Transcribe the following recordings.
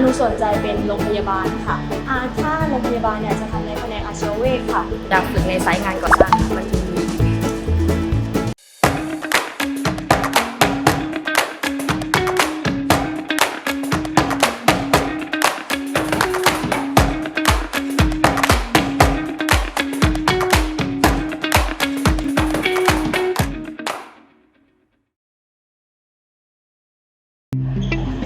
หนูสนใจเป็นโรงพยาบาลค่ะอ่าถ้าโรงพยาบาลเนี่ยจะทำในแผนกอาชีวเวชค่ะอยากฝึกในสายงานก่อสร้างค่ะมันดูดี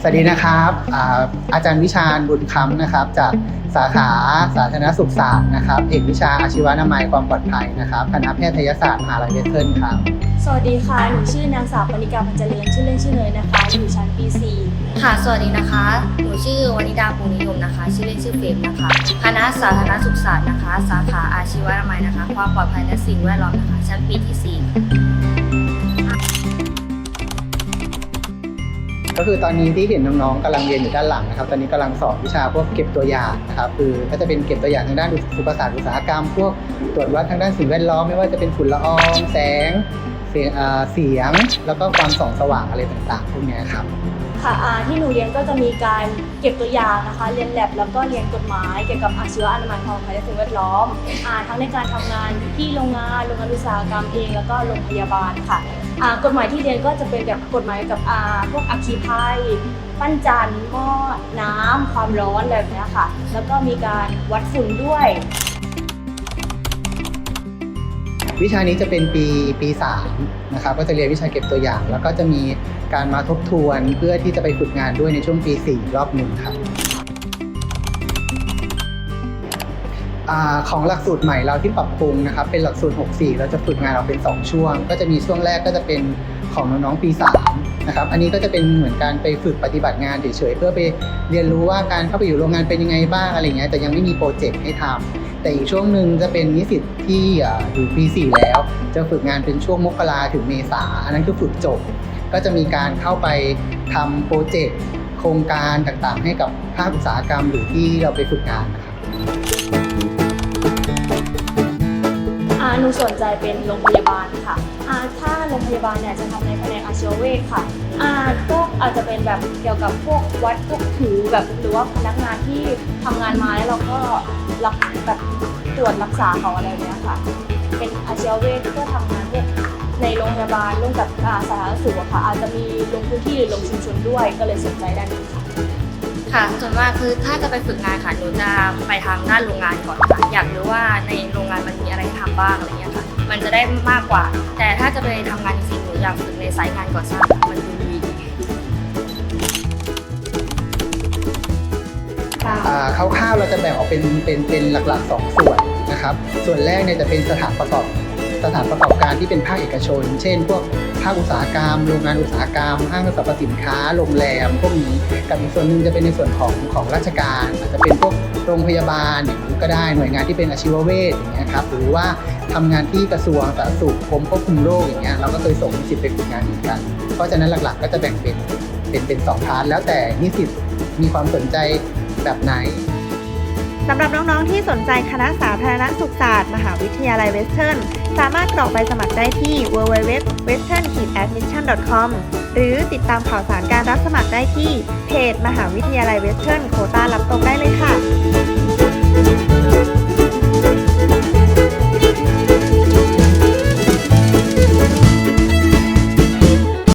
สวัสดีนะครับอาอาจารย์วิชาญบุญคำนะครับ จากสาขาสาธารณสุขศาสตร์นะครับเอกวิชาอาชีวนามัยความปลอดภัยนะครับคณะแพทยศาสตร์มหาลัยเวสเทิร์นครับ สวัสดีค่ะ หนูชื่อนางสาวปณิกาพันเจริญชื่อเล่นชื่อเนยนะคะ อยู่ชั้นปีค่ะ สวัสดีนะคะ หนูชื่อวนิดาภูนิยมนะคะ ชื่อเล่นชื่อเฟรมนะคะ คณะสาธารณสุขศาสตร์นะคะ สาขาอาชีวนามัยนะคะ ความปลอดภัยและสิ่งแวดล้อมนะคะ ชั้นปีที่สี่ค่ะ ก็คือตอนนี้ที่เห็นน้องๆกำลังเรียนอยู่ด้านหลังนะครับ ตอนนี้กำลังสอบวิชาพวกเก็บตัวอย่างนะครับ คือก็จะเป็นเก็บตัวอย่างทางด้านสุขศาสตร์อุตสาหกรรม พวกตรวจวัดทางด้านสิ่งแวดล้อมไม่ว่าจะเป็นฝุ่นละอองแสงเสียง แล้วก็ความส่องสว่างอะไรต่างๆพวกนี้ครับ ค่ะอ่าที่หนูเรียนก็จะมีการเก็บตัวอย่างนะคะ เรียนแลบแล้วก็เรียนกฎหมายเกี่ยวกับอาชีวะอนามัยความปลอดภัยและสิ่งแวดล้อมอ่าทั้งในการทำงานที่โรงงานโรงงานอุตสาหกรรมเองแล้วก็โรงพยาบาลค่ะอ่ากฎหมายที่เรียนก็จะเป็นแบบกฎหมายกับอ่าพวกอัคคีภัยปั้นจันหม้อน้ำความร้อนอะไรแบบนี้ค่ะ แล้วก็มีการวัดฝุ่นด้วย วิชานี้จะเป็นปีปีสามนะครับก็จะเรียนวิชาเก็บตัวอย่าง แล้วก็จะมีการมาทบทวนเพื่อที่จะไปฝึกงานด้วยในช่วงปีสี่รอบหนึ่งครับอของหลักสูตรใหม่เราที่ปรับปรุงนะครับเป็นหลักสูตร 64 เราจะฝึกงานเราเป็น 2 ช่วง ก็จะมีช่วงแรกก็จะเป็นของน้องๆปี3นะครับอันนี้ก็จะเป็นเหมือนการไปฝึกปฏิบัติงานเฉยๆเพื่อไปเรียนรู้ว่าการเข้าไปอยู่โรงงานเป็นยังไงบ้างอะไรเงี้ยแต่ยังไม่มีโปรเจกต์ให้ทำ แต่อีกช่วงหนึ่งจะเป็นนิสิตที่อยู่ปีสี่แล้ว จะฝึกงานเป็นช่วงมกราถึงเมษาอันนั้นคือฝึกจบ ก็จะมีการเข้าไปทำโปรเจกต์โครงการต่างๆ ให้กับภาคอุตสาหกรรมหรือที่เราไปฝึกงานนะครับ หนูสนใจเป็นโรงพยาบาลค่ะอ่าถ้าโรงพยาบาลเนี่ยจะทำในแผนกอาชีวเวชค่ะอ่าก็อาจจะเป็นแบบเกี่ยวกับพวกวัดพวกถือแบบหรือว่าพนักงานที่ทำงานมาแล้วเราก็รับแบบตรวจรักษาเขาอะไรเนี้ยค่ะ เป็นอาชีวเวชก็ทำงานพวกในโรงพยาบาลร่วมกับสาธารณสุขอะค่ะอาจจะมีลงพื้นที่หรือลงชุมชนด้วยก็เลยสนใจด้านนี้ค่ะค่ะส่วนมากคือถ้าจะไปฝึกงานค่ะหนูจะไปทางด้านโรงงานก่อนค่ะอยากรู้ว่าในโรง บ้างอะไรเงี้ยค่ะมันจะได้มากกว่า แต่ถ้าจะไปทำงานจริงๆหนูอยากฝึกในสายงานก่อสร้างมันดูดีอ่าคร่าวๆเราจะแบ่งออกเป็นเป็นเป็นหลักๆ 2 ส่วนนะครับ ส่วนแรกเนี่ยจะเป็นสถานประกอบ สถานประกอบการที่เป็นภาคเอกชน เช่น พวกภาคอุตสาหกรรม โรงงานอุตสาหกรรม ห้างสรรพสินค้า โรงแรม พวกนี้ กับอีกส่วนหนึ่งจะเป็นในส่วนของของราชการ อาจจะเป็นพวกโรงพยาบาลอย่างนี้ก็ได้ หน่วยงานที่เป็นอาชีวเวชอย่างเงี้ยครับ หรือว่าทำงานที่กระทรวงสาธารณสุขกรมควบคุมโรคอย่างเงี้ย เราก็เคยส่งนิสิตไปฝึกงานเหมือนกัน เพราะฉะนั้นหลักๆ ก็จะแบ่งเป็นเป็นเป็นสองพาร์ทแล้วแต่นิสิตมีความสนใจแบบไหนสำหรับน้อง ๆ ที่สนใจคณะสาธารณสุขศาสตร์ มหาวิทยาลัยเวสเทิร์น สามารถกรอกใบสมัครได้ที่ www.western-admission.com หรือติดตามข่าวสารการรับสมัครได้ที่เพจ มหาวิทยาลัยเวสเทิร์นโควตารับตรงได้เลยค่ะ